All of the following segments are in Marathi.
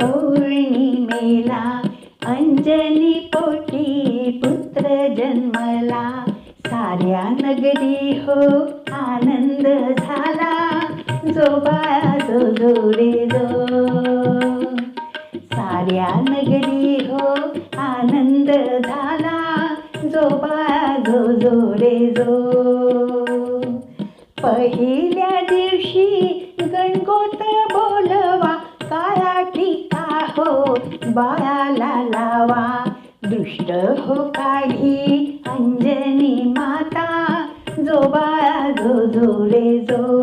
पौर्णिमेला अंजली पोटी पुत्र जन्मला. साऱ्या नगरी हो आनंद झाला जो बाळा जो जोडे जो. साऱ्या नगरी हो आनंद झाला जो बाळा जो जोडे जो. पहिल्या दिवशी गणगोत बाळाला लावा. दुष्ट हो काढी अंजनी माता. जो बाळा जो जो रे जो.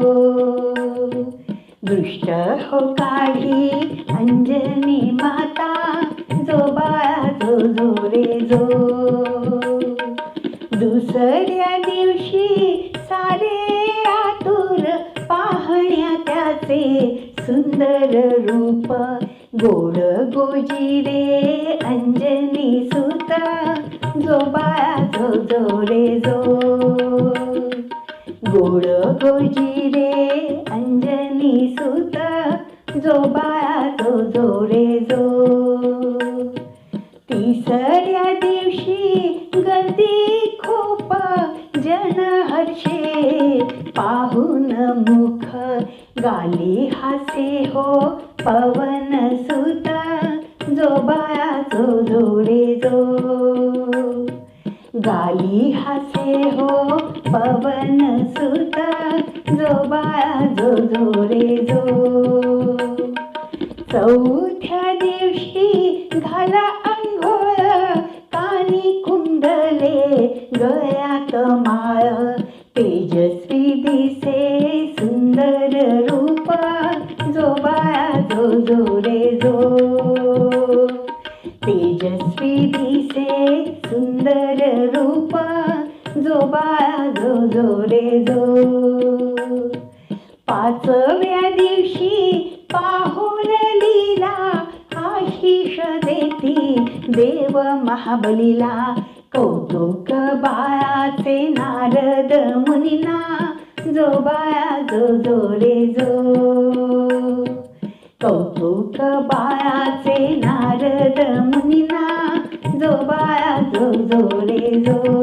दृष्ट हो काढी अंजनी माता. जो बाळा जो जो रे जो. दुसऱ्या दिवशी सारे आतुर पाहण्या त्याचे सुंदर रूप गोड बुजी रे अंजनी सुता जो बाळा जो जो रे जो. गोड बुजी रे अंजनी सुता जो बाळा जो जो रे जो. तिसऱ्या दिवशी गर्दी खोपा जन हर्षे पाहून मुख गाली हासे हो पवन सुत जो बाळा जो जो जो. गाली हासे हो पवन सुत जो बाळा जो जोडे जो. चौथ्या दिवशी घाला अंघोळ कानी कुंडले गळ्यात माळ तेजस जो जो रे जो तेजस्वी दिसे सुंदर रूप जो बाळा जो जो रे जो पाचव्या दिवशी पाहून लीला आशिष देती देव महाबलीला। कौतुक बाळाचे नारद मुनीना जो बाळा जो जो रे जो कौतुक बाळाचे नारद मुनीना जो बाळा जो जो जो.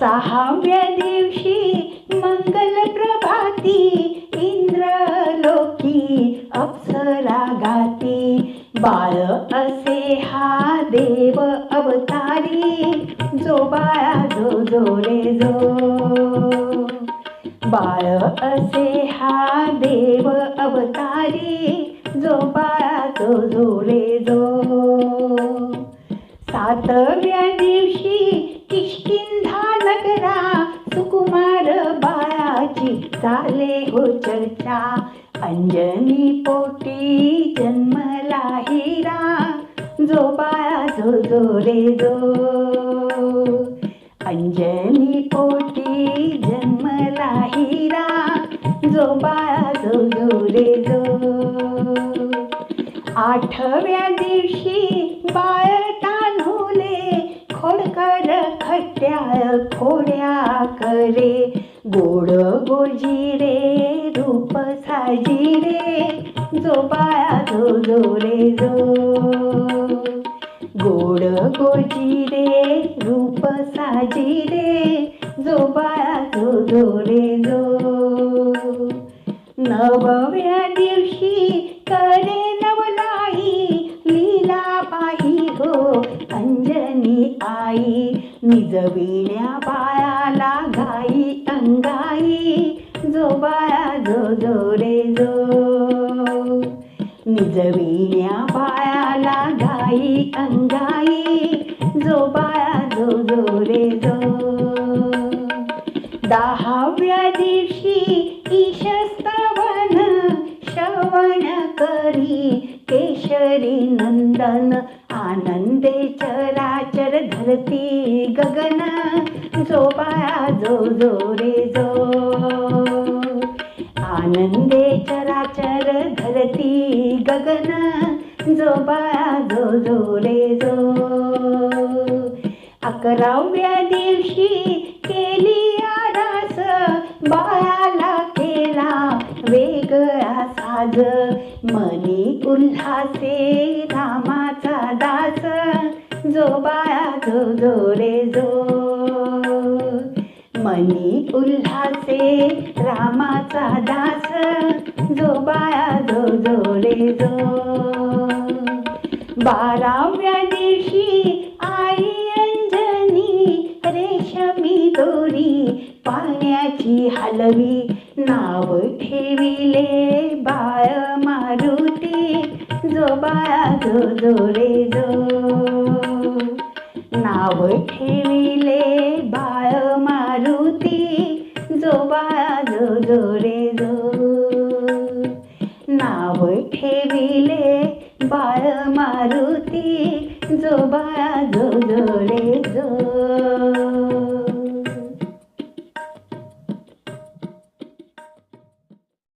सहाव्या दिवशी मंगल प्रभाती इंद्र लोकी अप्सरा गाती बाळ असे हा देव अवतारी जो बाळा जो जो रे जो. बाळ असे हा देव अवतारी जो बाळाचो जो जो. जो सातव्या दिवशी किष्किंधा नगरा सुकुमार बाळाची चाले हो चर्चा. अंजनी पोटी जन्मला हिरा जो बाळा जो जो रे जो. अंजनी पोटी जो बाळा जो जो रे जो आठव्या दिवशी बाळ तान्हुले खोडकर खट्या खोड्या करे. गोड गोजी रे रूप साजी रे जो बाळा जो जो रे जो गोड गोजी रे रूप साजी रे जो बाळा जो जो रे जो नवव्या दिवशी करे नवलाई लीला पाही हो अंजनी आई. निजविण्या बाळाला घाई अंगाई. जो बाळा जो जो रे जो. निजविण्या बाळाला घाई अंगाई. जो बाळा जो जो रे जो. दहाव्या दिवशी ईश चरी नंदन आनंदे चराचर धरती गगन जो जो जो रे जो. आनंदे चराचर धरती गगन जो जो जो रे जो. अकराव्या दिवशी केली आरास बाळाला केला वेगळा साज. उल्हासे रामाचा दास जो बाळा जो जो रे जो. मनी उल्हासे रामाचा दास जो बाळा जो जो रे जो. बाराव्या दिवशी आई अंजनी रेशमी दोरी पाण्याची हलवी नाव ठेविले. बाळा जो जो रे जो नाव ठेविले बाळ मारुती जो बाळा जो जो रे जो नाव ठेविले बाळ मारुती जो बाळा जो जो रे जो